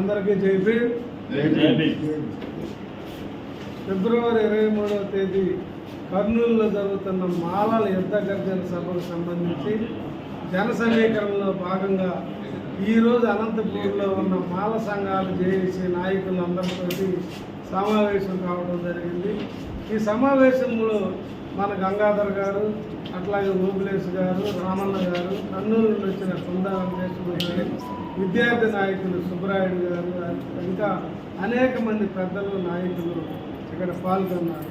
అందరికీ చెప్పి ఫిబ్రవరి ఇరవై మూడవ తేదీ కర్నూలులో జరుగుతున్న మాలల యుద్ధ గర్జన సభకు సంబంధించి జన సమీకరణలో భాగంగా ఈరోజు అనంతపూర్లో ఉన్న మాల సంఘాలు జేఏసీ నాయకులందరితోటి సమావేశం కావడం జరిగింది. ఈ సమావేశంలో మన గంగాధర్ గారు అట్లాగే ఓబులేష్ గారు రామన్న గారు కర్నూలు నుండి వచ్చిన సుందా వెంకటేశ్వర గారు విద్యార్థి నాయకులు సుబ్బరాయుడు గారు ఇంకా అనేక మంది పెద్దలు నాయకులు ఇక్కడ పాల్గొన్నారు.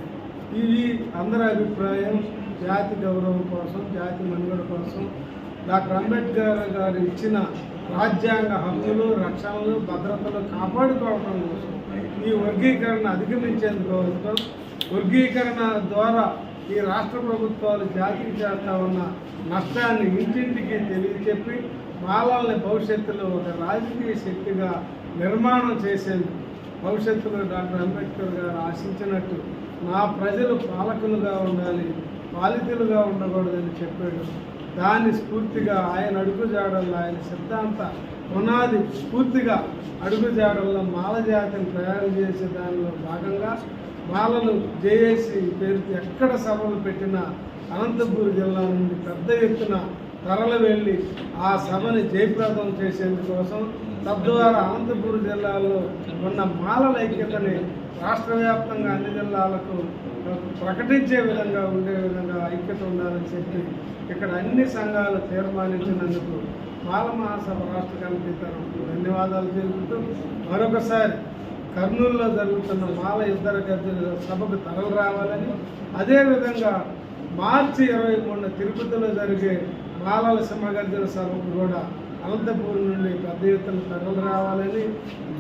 ఇవి అందరి అభిప్రాయం జాతి గౌరవం కోసం జాతి మనుగడ కోసం. డాక్టర్ అంబేద్కర్ గారు ఇచ్చిన రాజ్యాంగ హక్కులు రక్షణలు భద్రతలు కాపాడుకోవడం కోసం ఈ వర్గీకరణ అధిగమించేందుకోసం వర్గీకరణ ద్వారా ఈ రాష్ట్ర ప్రభుత్వాలు జాతికి చేస్తా ఉన్న నష్టాన్ని ఇంటింటికి తెలియచెప్పి బాలల్ని భవిష్యత్తులో ఒక రాజకీయ శక్తిగా నిర్మాణం చేసేందుకు భవిష్యత్తులో డాక్టర్ అంబేద్కర్ గారు ఆశించినట్టు నా ప్రజలు పాలకులుగా ఉండాలి పాలితులుగా ఉండకూడదని చెప్పాడు. దాన్ని స్ఫూర్తిగా ఆయన అడుగుజాడల్లో ఆయన సిద్ధాంత పునాది స్ఫూర్తిగా అడుగుజాడల్లో మాల జాతిని తయారు చేసే దానిలో భాగంగా మాలలు జేఏసీ పేరుతో ఎక్కడ సభలు పెట్టినా అనంతపూర్ జిల్లా నుండి పెద్ద ఎత్తున తరలి వెళ్ళి ఆ సభని జయప్రదం చేసేందుకోసం తద్వారా అనంతపూర్ జిల్లాలో ఉన్న మాలల ఐక్యతని రాష్ట్ర వ్యాప్తంగా అన్ని జిల్లాలకు ప్రకటించే విధంగా ఉండే విధంగా ఐక్యత ఉండాలని చెప్పి ఇక్కడ అన్ని సంఘాలు తీర్మానించినందుకు బాలమహాసభ రాష్ట్ర కమిటీ తరఫున ధన్యవాదాలు తెలుపుతూ మరొకసారి కర్నూలులో జరుగుతున్న మాల ఇద్దర గద్దెల సభకు తరలి రావాలని అదేవిధంగా మార్చి ఇరవై మూడున తిరుపతిలో జరిగే మాలల సింహగర్జన సభకు కూడా అనంతపురం నుండి పెద్ద ఎత్తున తరలి రావాలని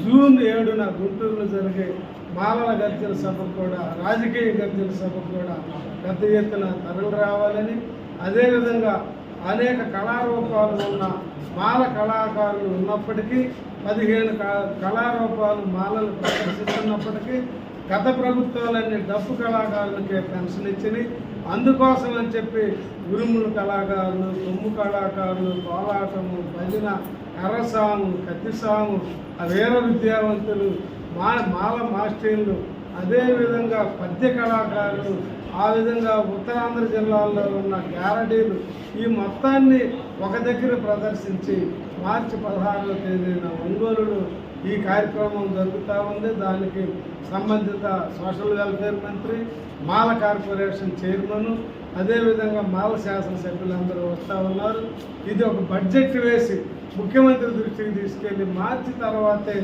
జూన్ ఏడున గుంటూరులో జరిగే మాలల గర్జన సభకు కూడా రాజకీయ గర్జన సభకు కూడా పెద్ద ఎత్తున తరలి రావాలని అదేవిధంగా అనేక కళారూపాలు ఉన్న మాల కళాకారులు ఉన్నప్పటికీ పదిహేను కళారూపాలు మాలలు ప్రదర్శిస్తున్నప్పటికీ గత ప్రభుత్వాలన్నీ డప్పు కళాకారులకే పెన్షన్ ఇచ్చినాయి. అందుకోసం అని చెప్పి ఉరుములు కళాకారులు తొమ్ము కళాకారులు కోలాటము భజన కర్రసాము కత్తిసాము వీర విద్యావంతులు మా మాల మాస్టర్లు అదేవిధంగా పద్య కళాకారులు ఆ విధంగా ఉత్తరాంధ్ర జిల్లాల్లో ఉన్న గ్యారంటీలు ఈ మొత్తాన్ని ఒక దగ్గర ప్రదర్శించి మార్చి పదహారవ తేదీన ఒంగోలులో ఈ కార్యక్రమం జరుగుతూ ఉంది. దానికి సంబంధిత సోషల్ వెల్ఫేర్ మంత్రి మాల కార్పొరేషన్ చైర్మన్ అదేవిధంగా మాల శాసనసభ్యులందరూ వస్తూ ఉన్నారు. ఇది ఒక బడ్జెట్ వేసి ముఖ్యమంత్రి దృష్టికి తీసుకెళ్ళి మార్చి తర్వాతే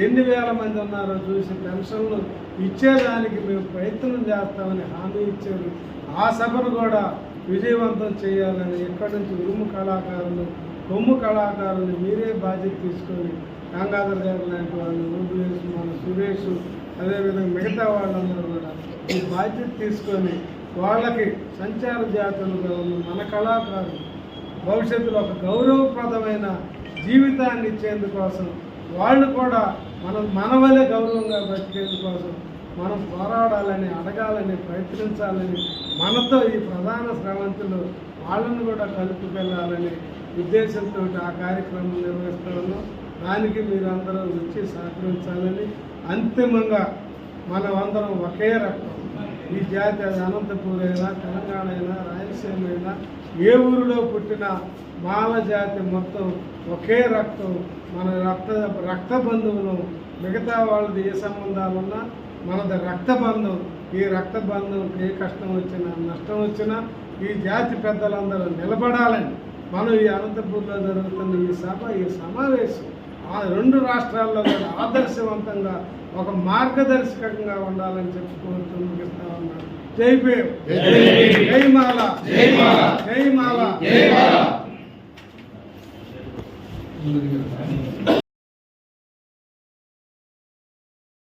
ఎన్ని వేల మంది ఉన్నారో చూసి పెన్షన్లు ఇచ్చేదానికి మేము ప్రయత్నం చేస్తామని హామీ ఇచ్చారు. ఆ సభను కూడా విజయవంతం చేయాలని ఎక్కడి నుంచి ఉరుము కళాకారులు కొమ్ము కళాకారులు మీరే బాధ్యత తీసుకొని గంగాధర్ గారు లాంటి వాళ్ళు రూపులేసు మన సురేష్ అదేవిధంగా మిగతా వాళ్ళందరూ కూడా ఈ బాధ్యత తీసుకొని వాళ్ళకి సంచార జాతులుగా ఉన్న మన కళాకారులు భవిష్యత్తులో ఒక గౌరవప్రదమైన జీవితాన్ని ఇచ్చేందుకోసం వాళ్ళు కూడా మనం మన గౌరవంగా బతికేందుకోసం మనం పోరాడాలని అడగాలని ప్రయత్నించాలని మనతో ఈ ప్రధాన స్రవంతులు వాళ్ళను కూడా కలుపుకెళ్ళాలని ఉద్దేశంతో ఆ కార్యక్రమం నిర్వహిస్తూ దానికి మీరందరూ వచ్చి సహకరించాలని అంతిమంగా మనం అందరం ఒకే రక్తం ఈ జాతి అది అనంతపూర్ అయినా తెలంగాణ అయినా రాయలసీమ అయినా ఏ ఊరిలో పుట్టిన మాల జాతి మొత్తం ఒకే రక్తం మన రక్త రక్త బంధువులు మిగతా వాళ్ళది ఏ సంబంధాలున్నా మనది రక్త బంధం. ఈ రక్త బంధం ఏ కష్టం వచ్చినా నష్టం వచ్చినా ఈ జాతి పెద్దలందరూ నిలబడాలని మనం ఈ అనంతపూర్లో జరుగుతున్న ఈ సభ ఈ సమావేశం ఆ రెండు రాష్ట్రాల్లో కూడా ఆదర్శవంతంగా ఒక మార్గదర్శకంగా ఉండాలని చెప్పి ముగిస్తా ఉన్నాను. జై భీమ్. జై మాల. జై మాల. జై మాల.